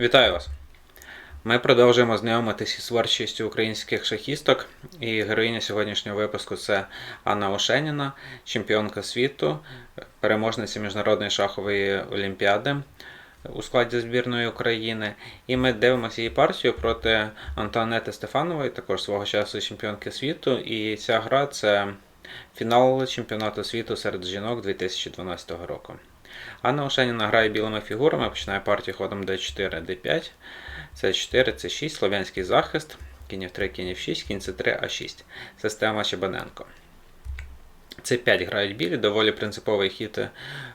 Вітаю вас! Ми продовжуємо знайомитися з творчістю українських шахісток. І героїня сьогоднішнього випуску це Анна Ошеніна, чемпіонка світу, переможниця міжнародної шахової олімпіади у складі збірної України. І ми дивимося її партію проти Антуанети Стефанової, також свого часу чемпіонки світу. І ця гра це фінал чемпіонату світу серед жінок 2012 року. Анна Ошеніна грає білими фігурами, починає партію ходом d4, d5, c4, c6, слов'янський захист, кінь f3, кінь f6, кінь c3, a6. Система Чебаненко. Це5 грають білі, доволі принциповий хід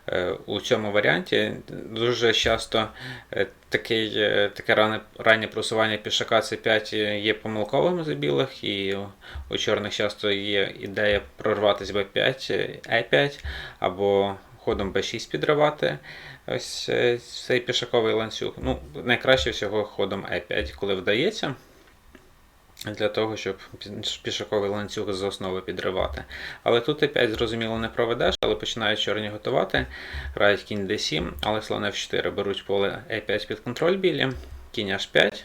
е, у цьому варіанті. Дуже часто е, е, таке раннє, раннє просування пішака c5 є помилковим за білих, і у чорних часто є ідея прорватися b5, e5 або ходом b6 підривати ось е, цей пішаковий ланцюг. Ну, Найкраще всього ходом e5, коли вдається. Для того, щоб пішаковий ланцюг з основи підривати. Але тут e5, зрозуміло, не проведеш, але починають чорні готувати. Грають кінь d7, але слон f4 беруть поле e5 під контроль білі, кінь h5.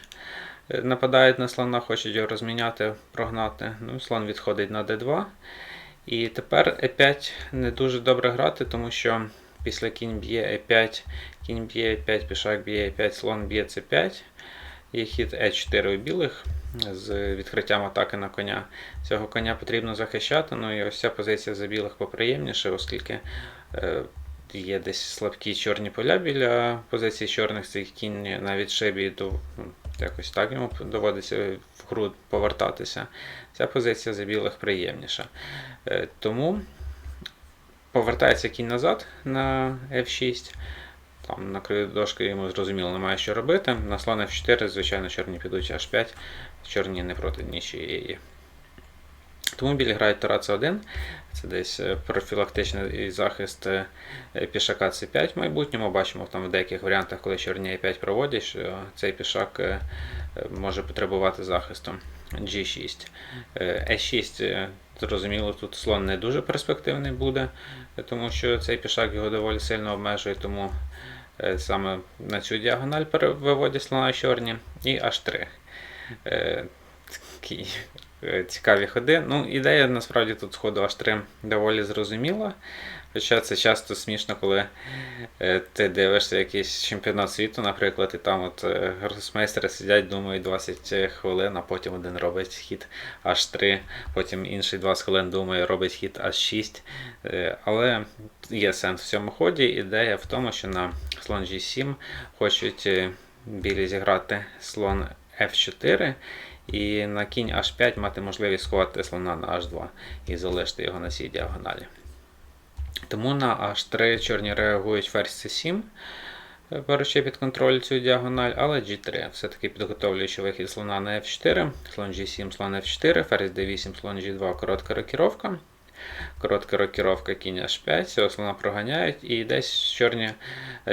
Нападають на слона, хочуть його розміняти, прогнати. Ну, Слон відходить на d2. І тепер e5 не дуже добре грати, тому що після кінь б'є e5, кінь б'є e5, пішак б'є e5, слон б'є c5. Є хід e4 у білих з відкриттям атаки на коня. Цього коня потрібно захищати. Ну і ось ця позиція за білих поприємніше, оскільки е, є десь слабкі чорні поля біля позиції чорних, цей кінь навіть шибі до якось так йому доводиться в гру повертатися. Ця позиція за білих приємніша. Е, тому повертається кінь назад на F6. Там на краю дошки йому зрозуміло немає що робити. На слон F4, звичайно, чорні підуть H5, чорні не проти нічиєї. Тому білі грають Тора С1, це десь е, профілактичний захист е, пішака С5 в майбутньому. Бачимо там в деяких варіантах, коли чорні e5 проводять, що цей пішак е, може потребувати захисту. G6. E6, зрозуміло, тут слон не дуже перспективний буде, тому що цей пішак його доволі сильно обмежує, тому саме на цю діагональ виводять слона чорні. І H3. Такий цікаві ходи. Ну, Ідея насправді тут сходу H3 доволі зрозуміла. Хоча це часто смішно, коли е, ти дивишся якийсь чемпіонат світу, наприклад, і там от е, гросмейстери сидять, думають 20 хвилин, а потім один робить хід H3, потім інший 20 хвилин думає, робить хід H6. Е, але є сенс в цьому ході. Ідея в тому, що на слон G7 хочуть білі зіграти слон F4. І на кінь H5 мати можливість сховати слона на H2 і залишити його на цій діагоналі. Тому на H3 чорні реагують ферзь C7, беручи під контроль цю діагональ, але G3. Все-таки підготовлюючи вихід слона на F4, слон G7, слон F4, ферзь D8, слон G2, коротка рокіровка. Коротка рокіровка кінь H5, цього слона проганяють, і десь чорні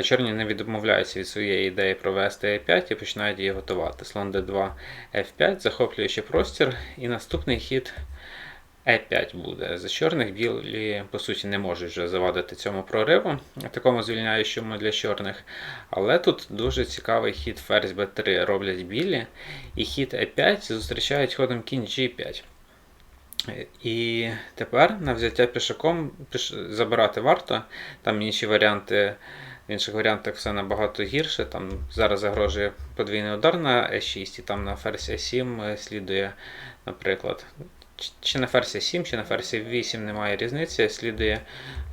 чорні не відмовляються від своєї ідеї провести E5 і починають її готувати. Слон D2, F5, захоплюючи простір, і наступний хід E5 буде. За чорних білі, по суті, не можуть вже завадити цьому прориву, такому звільняючому для чорних. Але тут дуже цікавий хід ферзь B3 роблять білі, і хід E5 зустрічають ходом кінь G5. І тепер на взяття пішаком піш... забирати варто. Там інші варіанти, в інших варіантах все набагато гірше. Там Зараз загрожує подвійний удар на E6, і там на ферзь E7 слідує, наприклад. Чи на ферзь 7, чи на ферзь 8 немає різниці, слідує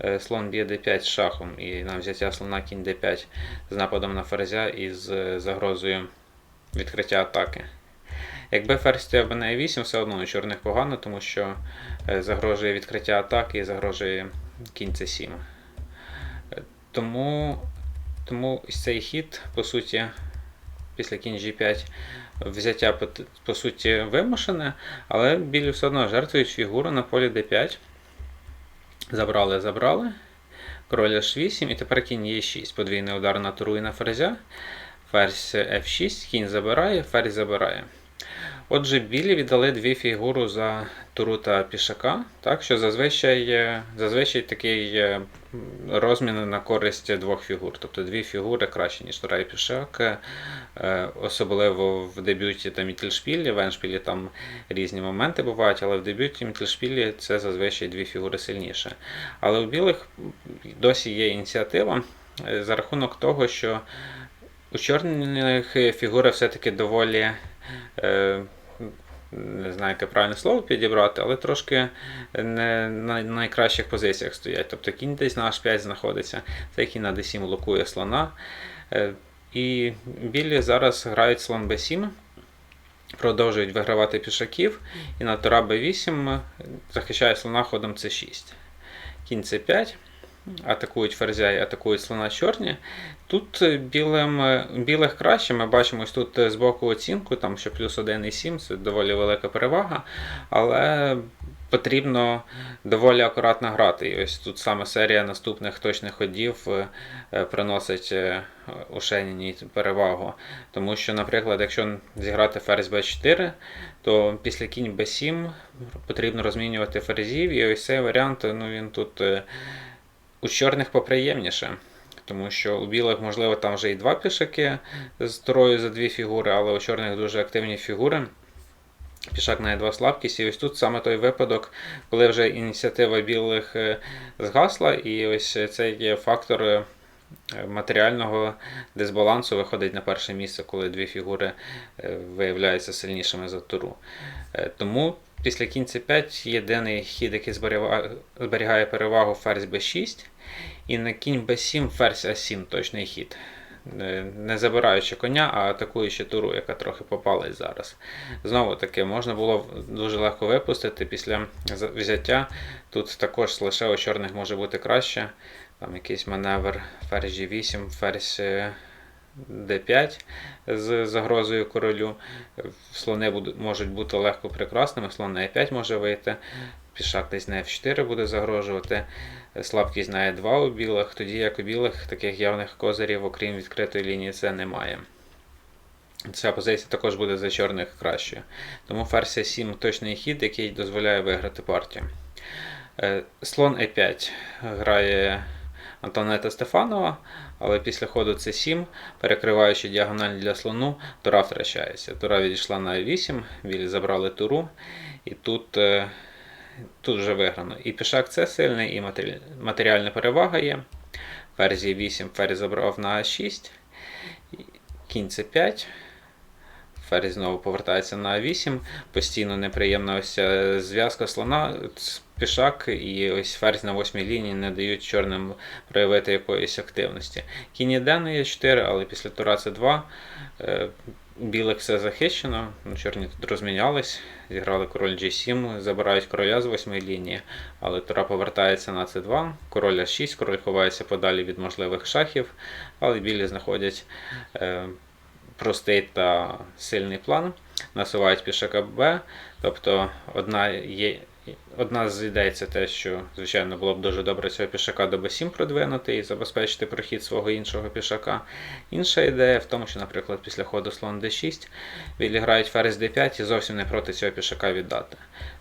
е, слон б'є d5 шахом, і на взяття слона кінь d5 з нападом на ферзя і з загрозою відкриття атаки. Якби ферзь стояв на e8, все одно у чорних погано, тому що е, загрожує відкриття атаки і загрожує кінь c7. Е, тому тому цей хід, по суті, після кінь g5 взяття по, суті вимушене, але білі все одно жертвують фігуру на полі d5. Забрали, забрали. Король h8 і тепер кінь e6. Подвійний удар на туру і на ферзя. Ферзь f6, кінь забирає, ферзь забирає. Отже, білі віддали дві фігуру за туру та пішака, так що зазвичай зазвичай такий розмін на користь двох фігур. Тобто дві фігури краще, ніж тура і пішак, Е, Особливо в дебюті та Мітельшпілі, в Еншпілі там різні моменти бувають, але в дебюті Мітельшпілі це зазвичай дві фігури сильніше. Але у білих досі є ініціатива е, за рахунок того, що у чорних фігури все-таки доволі. Е, не знаю, яке правильне слово підібрати, але трошки не на найкращих позиціях стоять. Тобто кінь десь на H5 знаходиться, цей кінь на D7 блокує слона. Е, І білі зараз грають слон B7, продовжують вигравати пішаків, і на тура B8 захищає слона ходом C6. Кінь C5. Атакують ферзя і атакують слона чорні. Тут е, білим, е, білих краще. Ми бачимо ось тут е, збоку оцінку, там що плюс 1,7 це доволі велика перевага, але потрібно доволі акуратно грати. І ось тут саме серія наступних точних ходів приносить у Шеніні перевагу. Тому що, наприклад, якщо зіграти ферзь b4, то після кінь b7 потрібно розмінювати ферзів, і ось цей варіант ну, він тут. У чорних поприємніше. Тому що у білих, можливо, там вже і два пішаки з турою за дві фігури, але у чорних дуже активні фігури. Пішак на Е2 слабкість. І ось тут саме той випадок, коли вже ініціатива білих е, згасла, і ось цей фактор е, матеріального дисбалансу виходить на перше місце, коли дві фігури е, виявляються сильнішими за туру. Тому після кінь c5 єдиний хід, який зберігає перевагу ферзь b6, і на кінь b7 ферзь a7 точний хід. Е, Не забираючи коня, а атакуючи туру, яка трохи попалась зараз. Знову таки, можна було дуже легко випустити після взяття. Тут також лише у чорних може бути краще. Там якийсь маневр ферзь G8, ферзь е, D5 з загрозою королю. Слони можуть бути легко прекрасними, слон на E5 може вийти, пішак десь на F4 буде загрожувати, слабкість на E2 у білих, тоді як у білих таких явних козирів, окрім відкритої лінії, це немає. Ця позиція також буде за чорних кращою. Тому ферзь 7 точний хід, який дозволяє виграти партію. Е, Слон E5 грає Антонета Стефанова, але після ходу C7, перекриваючи діагональ для слону, тура втрачається. Тура відійшла на E8, білі забрали туру, і тут, е, тут вже виграно. І пішак це сильний, і матеріальна перевага є. Ферзь E8, ферзь забрав на А6, кінь C5. Ферзь знову повертається на А8. Постійно неприємна ось зв'язка слона, пішак і ось ферзь на восьмій лінії не дають чорним проявити якоїсь активності. Кінь іде на Е4, але після тура С2 е, білих все захищено. Ну, Чорні тут розмінялись, зіграли король G7, забирають короля з восьмої лінії, але тура повертається на С2, король А6, король ховається подалі від можливих шахів, але білі знаходять. Е, простий та сильний план, насувають пішака Б. Тобто одна є. Одна з ідей це те, що, звичайно, було б дуже добре цього пішака до Б7 продвинути і забезпечити прохід свого іншого пішака. Інша ідея в тому, що, наприклад, після ходу слон d6 білі грають ферзь d5 і зовсім не проти цього пішака віддати.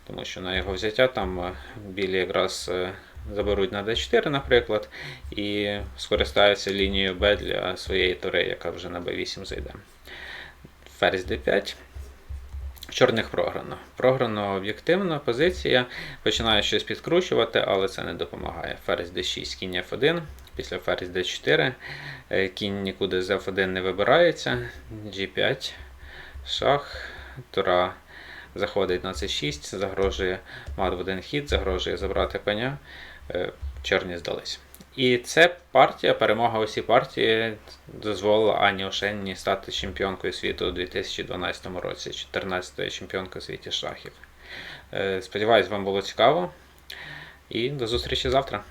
Тому що на його взяття там е, білі якраз е, заберуть на d4, наприклад, і скористаються лінією Б для своєї тури, яка вже на b8 зайде. Ферзь d5. Чорних програно. Програно об'єктивно, позиція. Починає щось підкручувати, але це не допомагає. Ферзь d6, кінь f1, після ферзь d4, е, кінь нікуди з f1 не вибирається. G5, шах, тура заходить на c6, загрожує мат в один хід, загрожує забрати коня. Е, Чорні здались. І це партія, перемога у цій партії дозволила Ані Ошенні стати чемпіонкою світу у 2012 році, 14-ю чемпіонкою світі шахів. Е, Сподіваюсь, вам було цікаво. І до зустрічі завтра.